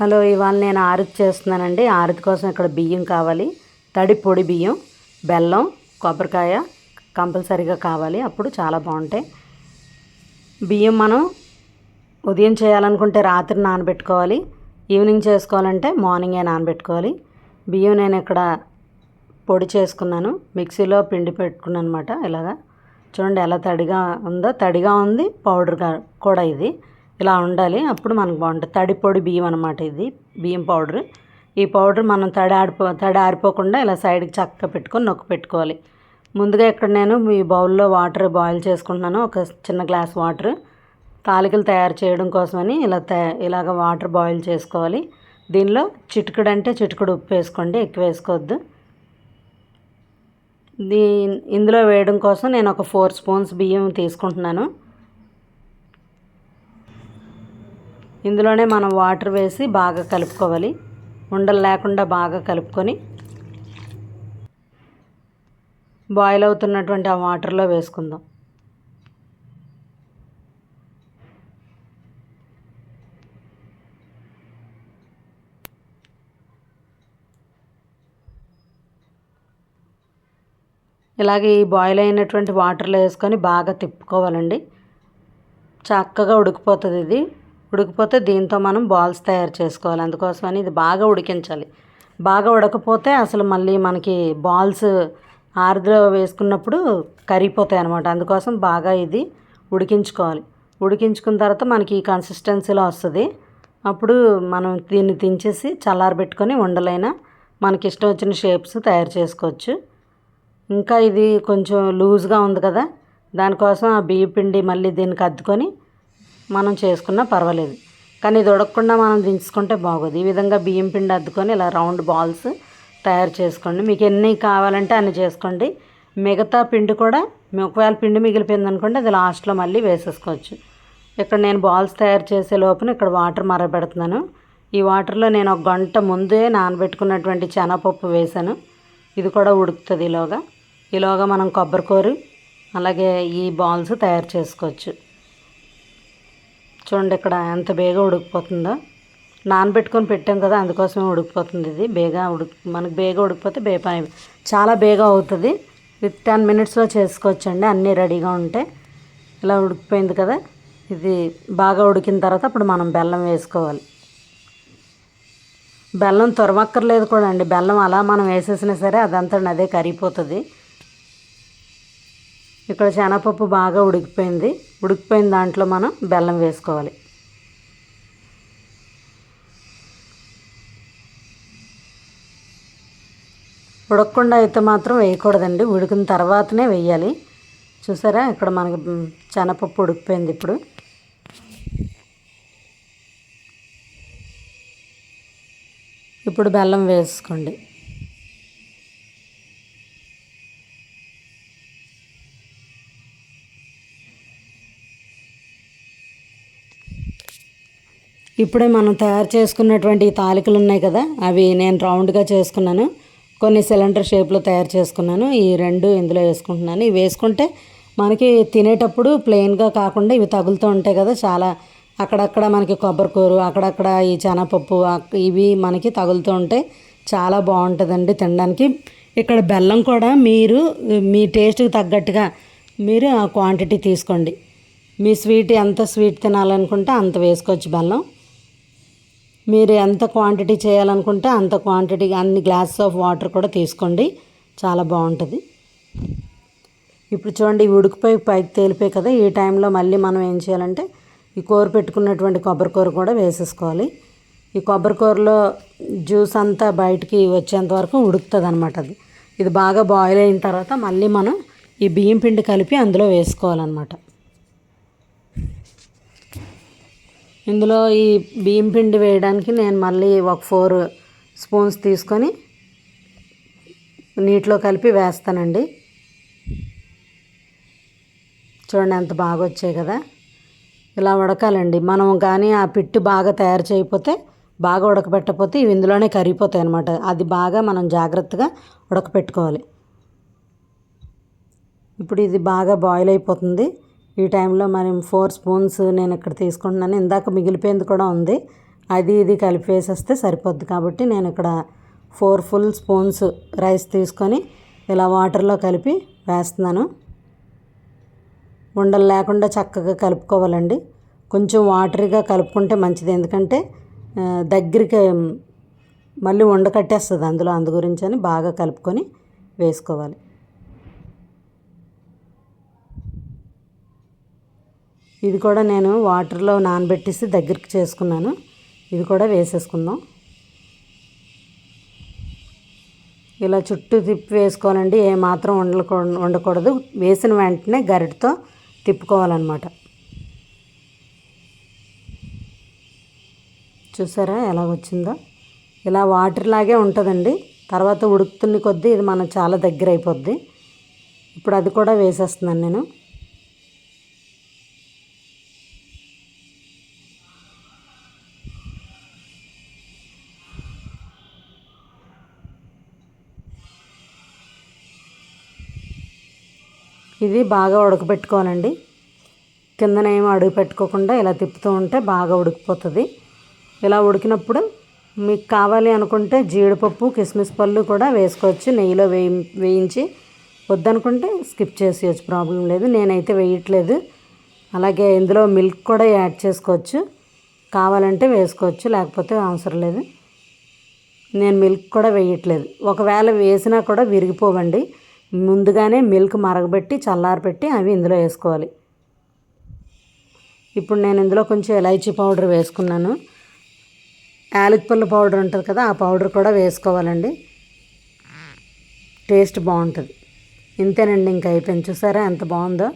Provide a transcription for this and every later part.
Hello ఇవాళ నేను ఆరుతి చేస్తున్నానండి. ఆరుతి కోసం ఇక్కడ బియ్యం కావాలి. తడి పొడి బియ్యం బెల్లం కొబ్బరికాయ కంపల్సరీగా కావాలి. అప్పుడు చాలా బాగుంటాయి. బియ్యం మనం ఉదయం చేయాలనుకుంటే రాత్రి నానబెట్టుకోవాలి. ఈవినింగ్ చేసుకోవాలంటే మార్నింగే నానబెట్టుకోవాలి. బియ్యం నేను ఇక్కడ పొడి చేసుకున్నాను. మిక్సీలో పిండి పెట్టుకున్నాను అనమాట ఇలాగా. చూడండి ఎలా తడిగా ఉందో. తడిగా ఉంది. పౌడర్గా కూడా ఇది. ఇలా ఉండాలి. అప్పుడు మనకు బాగుంటుంది. తడి పొడి బియ్యం అనమాట ఇది బియ్యం పౌడర్. ఈ పౌడర్ మనం తడి ఆడిపో తడి ఆరిపోకుండా ఇలా సైడ్కి చక్కగా పెట్టుకొని నొక్కి పెట్టుకోవాలి. ముందుగా ఇక్కడ నేను ఈ బౌల్లో వాటర్ బాయిల్ చేసుకుంటున్నాను. ఒక చిన్న గ్లాస్ వాటర్ తాలికలు తయారు చేయడం కోసమని ఇలా తయా ఇలాగ వాటర్ బాయిల్ చేసుకోవాలి. దీనిలో చిటికెడు అంటే చిటికెడు ఉప్పు వేసుకోండి ఎక్కువ వేసుకోవద్దు. దీ ఇందులో వేయడం కోసం నేను ఒక ఫోర్ స్పూన్స్ బియ్యం తీసుకుంటున్నాను. ఇందులోనే మనం వాటర్ వేసి బాగా కలుపుకోవాలి. ఉండలు లేకుండా బాగా కలుపుకొని బాయిల్ అవుతున్నటువంటి ఆ వాటర్లో వేసుకుందాం. ఇలాగే ఈ బాయిల్ అయినటువంటి వాటర్లో వేసుకొని బాగా తిప్పుకోవాలండి. చక్కగా ఉడికిపోతుంది ఇది. ఉడికిపోతే దీంతో మనం బాల్స్ తయారు చేసుకోవాలి. అందుకోసమని ఇది బాగా ఉడికించాలి. బాగా ఉడకపోతే అసలు మళ్ళీ మనకి బాల్స్ ఆర్ద్ర వేసుకున్నప్పుడు కరిగిపోతాయి అనమాట అందుకోసం బాగా ఇది ఉడికించుకోవాలి. ఉడికించుకున్న తర్వాత మనకి ఈ కన్సిస్టెన్సీలో వస్తుంది. అప్పుడు మనం దీన్ని దించేసి చల్లారబెట్టుకొని ఉండలైనా మనకి ఇష్టం వచ్చిన షేప్స్ తయారు చేసుకోవచ్చు. ఇంకా ఇది కొంచెం లూజ్గా ఉంది కదా. దానికోసం ఆ బియ్య పిండి మళ్ళీ దీనికి అద్దుకొని మనం చేసుకున్నా పర్వాలేదు. కానీ ఇది ఉడకకుండా మనం దించుకుంటే బాగోదు. ఈ విధంగా బియ్యం పిండి అద్దుకొని ఇలా రౌండ్ బాల్స్ తయారు చేసుకోండి. మీకు ఎన్ని కావాలంటే అన్ని చేసుకోండి. మిగతా పిండి కూడా ఒకవేళ పిండి మిగిలిపోయింది అనుకోండి అది లాస్ట్లో మళ్ళీ వేసేసుకోవచ్చు. ఇక్కడ నేను బాల్స్ తయారు చేసే లోపల ఇక్కడ వాటర్ మరబెడుతున్నాను ఈ వాటర్లో నేను ఒక గంట ముందే నానబెట్టుకున్నటువంటి శనగపప్పు వేసాను ఇది కూడా ఉడుకుతుంది ఈలోగా. ఈలోగా మనం కొబ్బరికూర అలాగే ఈ బాల్స్ తయారు చేసుకోవచ్చు. చూడండి ఇక్కడ ఎంత బేగా ఉడికిపోతుందో. నానబెట్టుకొని పెట్టాం కదా అందుకోసమే ఉడికిపోతుంది ఇది. బేగా ఉడికి మనకు బేగా ఉడికిపోతే బే చాలా బేగా అవుతుంది. విత్ టెన్ మినిట్స్లో చేసుకోవచ్చండి. అన్నీ రెడీగా ఉంటే ఇలా ఉడికిపోయింది కదా. ఇది బాగా ఉడికిన తర్వాత అప్పుడు మనం బెల్లం వేసుకోవాలి. బెల్లం తురమక్కర్లేదు కూడా అండి. బెల్లం అలా మనం వేసేసినా సరే అదంతా అదే కరిగిపోతుంది. ఇక్కడ శనగపప్పు బాగా ఉడికిపోయింది. ఉడికిపోయిన దాంట్లో మనం బెల్లం వేసుకోవాలి. ఉడకకుండా అయితే మాత్రం వేయకూడదండి. ఉడికిన తర్వాతనే వేయాలి. చూసారా? ఇక్కడ మనకి శనగపప్పు ఉడికిపోయింది ఇప్పుడు. ఇప్పుడు బెల్లం వేసుకోండి. ఇప్పుడే మనం తయారు చేసుకున్నటువంటి తాలికలు ఉన్నాయి కదా అవి నేను రౌండ్గా చేసుకున్నాను. కొన్ని సిలిండర్ షేప్లో తయారు చేసుకున్నాను. ఈ రెండు ఇందులో వేసుకుంటున్నాను. ఇవి వేసుకుంటే మనకి తినేటప్పుడు ప్లెయిన్గా కాకుండా ఇవి తగులుతూ ఉంటాయి కదా చాలా అక్కడక్కడ మనకి కొబ్బరికూరు అక్కడక్కడ ఈ శనగపప్పు ఇవి మనకి తగులుతూ ఉంటాయి చాలా బాగుంటుందండి తినడానికి. ఇక్కడ బెల్లం కూడా మీరు మీ టేస్ట్కి తగ్గట్టుగా మీరు ఆ క్వాంటిటీ తీసుకోండి. మీ స్వీట్ ఎంత స్వీట్ తినాలనుకుంటే అంత వేసుకోవచ్చు బెల్లం. మీరు ఎంత క్వాంటిటీ చేయాలనుకుంటే అంత క్వాంటిటీ అన్ని గ్లాస్ ఆఫ్ వాటర్ కూడా తీసుకోండి. చాలా బాగుంటుంది. ఇప్పుడు చూడండి ఉడికిపోయి పైకి తేలిపోయి కదా ఈ టైంలో మళ్ళీ మనం ఏం చేయాలంటే ఈ కూర పెట్టుకున్నటువంటి కొబ్బరి కూర కూడా వేసేసుకోవాలి. ఈ కొబ్బరి కూరలో జ్యూస్ అంతా బయటికి వచ్చేంత వరకు ఉడుకుతుంది అనమాట అది. ఇది బాగా బాయిల్ అయిన తర్వాత మళ్ళీ మనం ఈ బియ్యం పిండి కలిపి అందులో వేసుకోవాలన్నమాట. ఇందులో ఈ బియ్యం పిండి వేయడానికి నేను మళ్ళీ ఒక ఫోర్ స్పూన్స్ తీసుకొని నీటిలో కలిపి వేస్తానండి. చూడండి ఎంత బాగా వచ్చాయి కదా. ఇలా ఉడకాలండి. మనం కానీ ఆ పిట్టు బాగా తయారు చేయకపోతే బాగా ఉడకబెట్టకపోతే ఇవి ఇందులోనే కరిగిపోతాయి అనమాట అది బాగా మనం జాగ్రత్తగా ఉడకపెట్టుకోవాలి. ఇప్పుడు ఇది బాగా బాయిల్ అయిపోతుంది. ఈ టైంలో మరి ఫోర్ స్పూన్స్ నేను ఇక్కడ తీసుకుంటున్నాను. ఇందాక మిగిలిపోయింది కూడా ఉంది. అది ఇది కలిపి వేసేస్తే సరిపోద్ది. కాబట్టి నేను ఇక్కడ ఫోర్ ఫుల్ స్పూన్స్ రైస్ తీసుకొని ఇలా వాటర్లో కలిపి వేస్తున్నాను. ఉండలు లేకుండా చక్కగా కలుపుకోవాలండి. కొంచెం వాటరీగా కలుపుకుంటే మంచిది. ఎందుకంటే దగ్గరికి మళ్ళీ ఉండ కట్టేస్తుంది అందులో. అందు గురించి అని బాగా కలుపుకొని వేసుకోవాలి. ఇది కూడా నేను వాటర్లో నానబెట్టేసి దగ్గరికి చేసుకున్నాను. ఇది కూడా వేసేసుకుందాం. ఇలా చుట్టూ తిప్పి వేసుకోవాలండి. ఏ మాత్రం ఉండకూడదు వేసిన వెంటనే గరిటతో తిప్పుకోవాలన్నమాట. చూసారా ఎలా వచ్చిందో? ఇలా వాటర్ లాగే ఉంటుందండి. తర్వాత ఉడుకుతున్న కొద్దీ ఇది మనం చాలా దగ్గర అయిపోద్ది. ఇప్పుడు అది కూడా వేసేస్తున్నాను నేను. ఇది బాగా ఉడకబెట్టుకోవాలండి కిందనేమో అడుగు పెట్టుకోకుండా ఇలా తిప్పుతూ ఉంటే బాగా ఉడికిపోతుంది. ఇలా ఉడికినప్పుడు మీకు కావాలి అనుకుంటే జీడిపప్పు కిస్మిస్ పళ్ళు కూడా వేసుకోవచ్చు. నెయ్యిలో వేయి వేయించి వద్దనుకుంటే స్కిప్ చేసేయచ్చు ప్రాబ్లం లేదు. నేనైతే వేయట్లేదు. అలాగే ఇందులో మిల్క్ కూడా యాడ్ చేసుకోవచ్చు. కావాలంటే వేసుకోవచ్చు లేకపోతే అవసరం లేదు. నేను మిల్క్ కూడా వేయట్లేదు. ఒకవేళ వేసినా కూడా విరిగిపోవండి. ముందుగానే మిల్క్ మరగబెట్టి చల్లారబెట్టి అవి ఇందులో వేసుకోవాలి. ఇప్పుడు నేను ఇందులో కొంచెం ఎలైచీ పౌడర్ వేసుకున్నాను. యాలకుపల్లి పౌడర్ ఉంటుంది కదా ఆ పౌడర్ కూడా వేసుకోవాలండి. టేస్ట్ బాగుంటుంది. ఇంతేనండి ఇంకా అయిపోయింది. చూసారా ఎంత బాగుందో?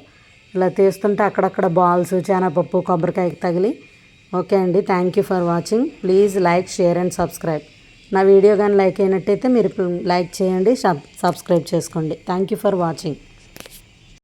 ఇలా తీస్తుంటే అక్కడక్కడ బాల్స్ శనగపప్పు కొబ్బరికాయకి తగిలి. ఓకే అండి. Thank you for watching please like share and subscribe నా వీడియో కానీ లైక్ అయినట్టయితే మీరు లైక్ చేయండి సబ్ సబ్స్క్రైబ్ చేసుకోండి. Thank you for watching